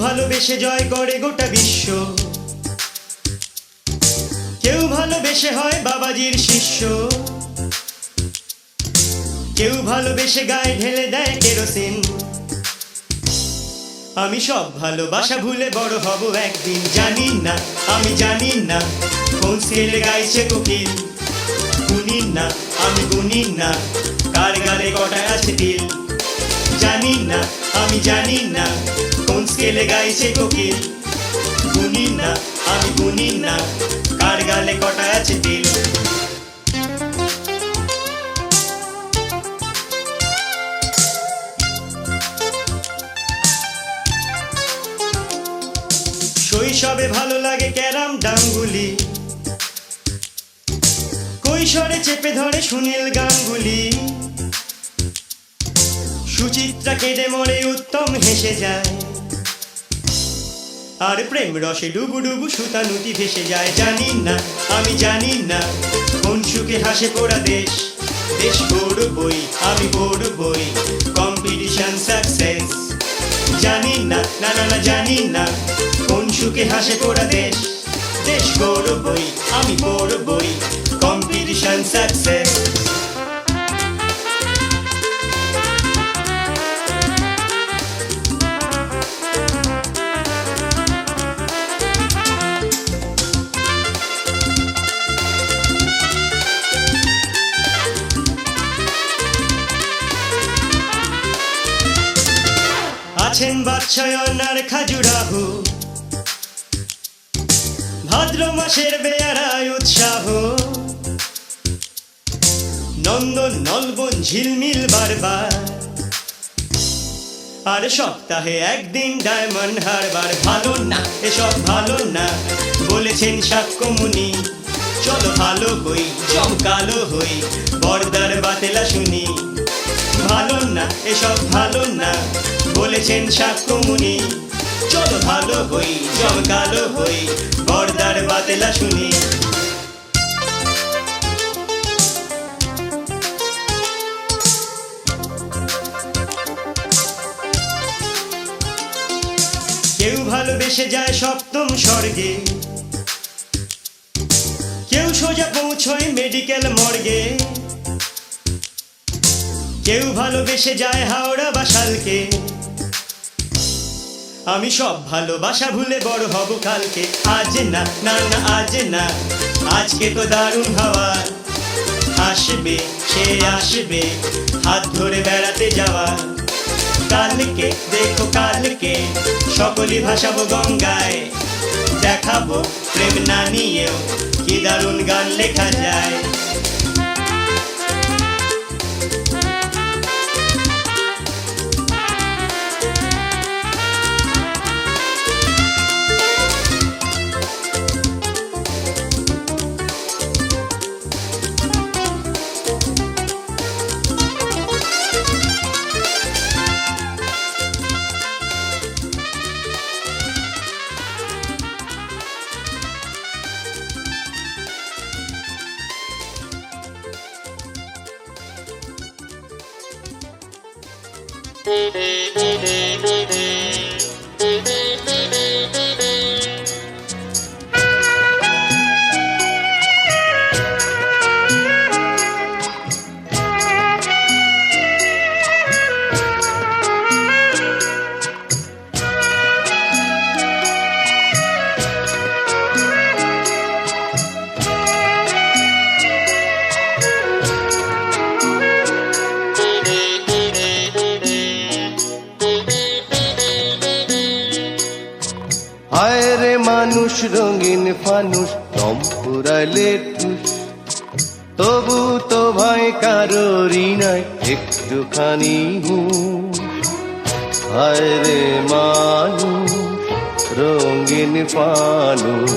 ভালোবেসে জয় করে গোটা বিশ্ব। কেউ ভালোবেসে হয় বাবাজির শিষ্য। কেউ ভালোবেসে গায়ে ঢেলে দেয় কেরোসিন। আমি সব ভালোবাসা ভুলে বড় হব একদিন, জানি না, আমি জানি না, কোন স্কেলে গাইছে কোকিল। গুনি না, আমি গুনি না, কার গালে কটা আছে তিল? জানি না আমি জানি না কোন স্কেলে গাইছে কোকিল। গুনি না আমি গুনি না কার গালে কটা আছে তিল। শৈশবে ভালো লাগে ক্যারাম ডাঙ্গুলি। কৈশোরে চেপে ধরে সুনীল গাঙ্গুলি। সুচিত্রা কেঁদে মরে উত্তম হেসে যায়। আর প্রেম রসে ডুবু ডুবু সুতানুটি ভেসে যায়, জানি না, আমি জানি না, কোন সুখে হাসে পোড়া দেশ। দেশ বই আমি বই কম্পিটিশন সাকসেস জানি না না না না, জানি না, কোন সুখে হাসে পোড়া দেশ। দেশ বই আমি বই কম্পিটিশন সাকসেস আছেন বাচ্চয়ন আর খাজুরাহু। ভাদ্র মাসের বেয়ারায় উৎসাহ। নন্দন নলবন ঝিলমিল বারবার। আর সপ্তাহে একদিন ডায়মন্ড হারবার। ভালো না, এসব ভালো না, বলেছেন সাক্ষ্যমুনি চলো ভালো হই, চমকালো হই, বর্দার বাতেলা শুনি। ভালো না, এসব ভালো না বলেছেন সাক্ষ্যমুনি চলো ভালো হই চমকালো হই, বর্দার বাতেলা শুনি। কেউ ভালোবেসে যায় সপ্তম স্বর্গে, কেউ সোজা পৌঁছয় মেডিকেল মর্গে, কেউ ভালোবেসে যায় হাওড়া বা শালকে। আমি সব ভালোবাসা ভুলে বড় হব কালকে। আজ না না না, আজ না। আজকে তো দারুণ হাওয়া। আসবে, সে আসবে, হাত ধরে বেড়াতে যাওয়া। কালকে, দেখো কালকে সকলই ভাসাবো গঙ্গায়। দেখাবো প্রেম না নিয়েও কি দারুণ গান লেখা যায়। হায় রঙিন ফানুষ দম ফুরাইলে ঠুস তবু তো ভাই কারোরই নাই, একটুখানি। হায় রে মানুষ, রঙিন ফানুষ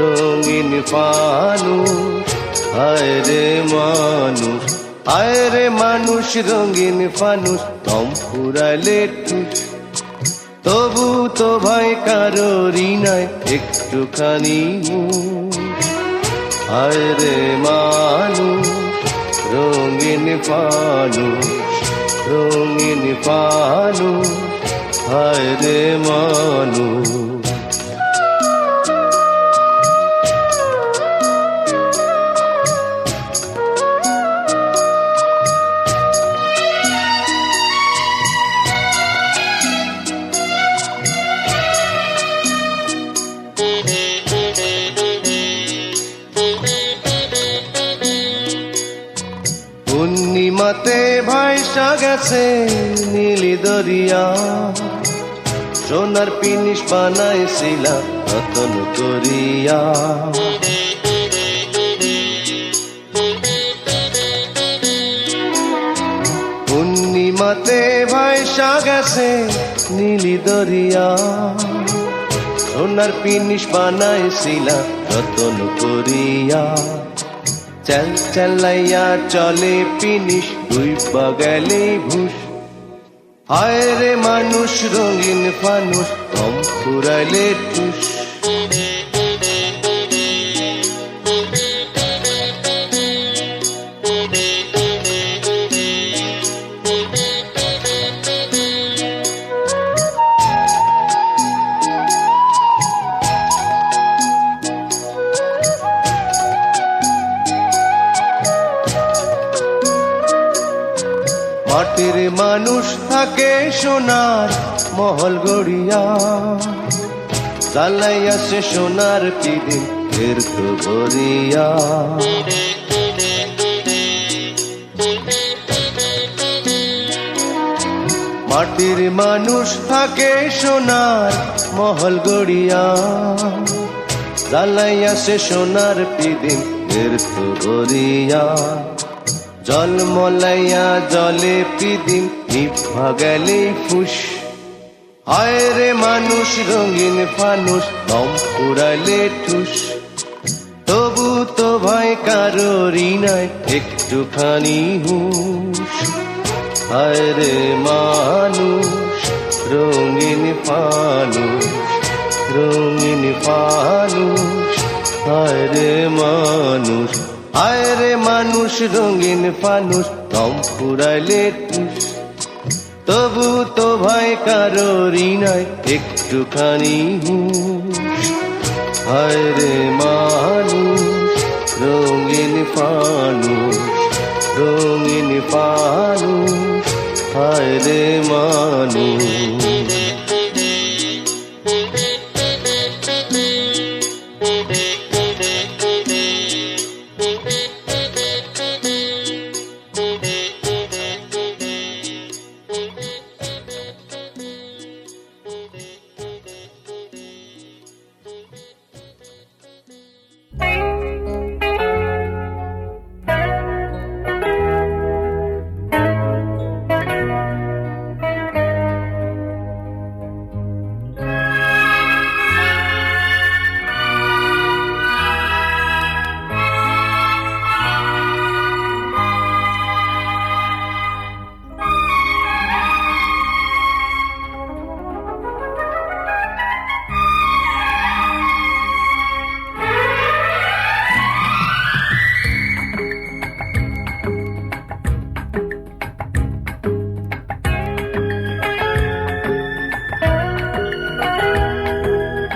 রঙিন ফানুষ হায় রে মানুষ, হায় রে মানুষ, রঙিন ফানুষ ফুরাইলে ঠুস তবু তো ভাই কারোরই নাই একটুখানি আরে মানু রঙিন পানু রঙিন পানু আরে মানু গেছে নীলি দরিয়া। সোনার পিনিস বানাইছিলা রতন করিয়া। পূর্ণিমাতে ভাইসা গেছে নীলি দরিয়া। সোনার পিনিস বানাইছিলা রতন করিয়া। চাল চালাইয়া চলে পিনিস দুই বগলে ভুষ হায় রে মানুষ রঙিন ফানুষ কম ফুরালে টুস সোনার মহল গড়িয়া চালাইয়া সে সোনার পিদিন ফের তো গড়িয়া মাটির মানুষ থাকে সোনার মহল গড়িয়া জ্বালাইয়া সে সোনার পিদিন ফের তো গড়িয়া জল মলাইয়া জলে পিদিন নিভা গেলে ফুস। হায় রে মানুষ, রঙিন ফানুষ কম পুরাইলে ঠুস। তবু তো ভাই কারও রিনায় একটুখানি হুশ। হায় রে মানুষ, রঙিন ফানুষ রঙিন ফানুষ হায় রে মানুষ হায় রে মানুষ, রঙিন ফানুষ কম পুরাইলে টুস তবু তো ভাই কারও রিনায় একটুখানি হায় রে মানুষ, রঙিন ফানুষ রঙিন ফানুষ। হায় মানুষ।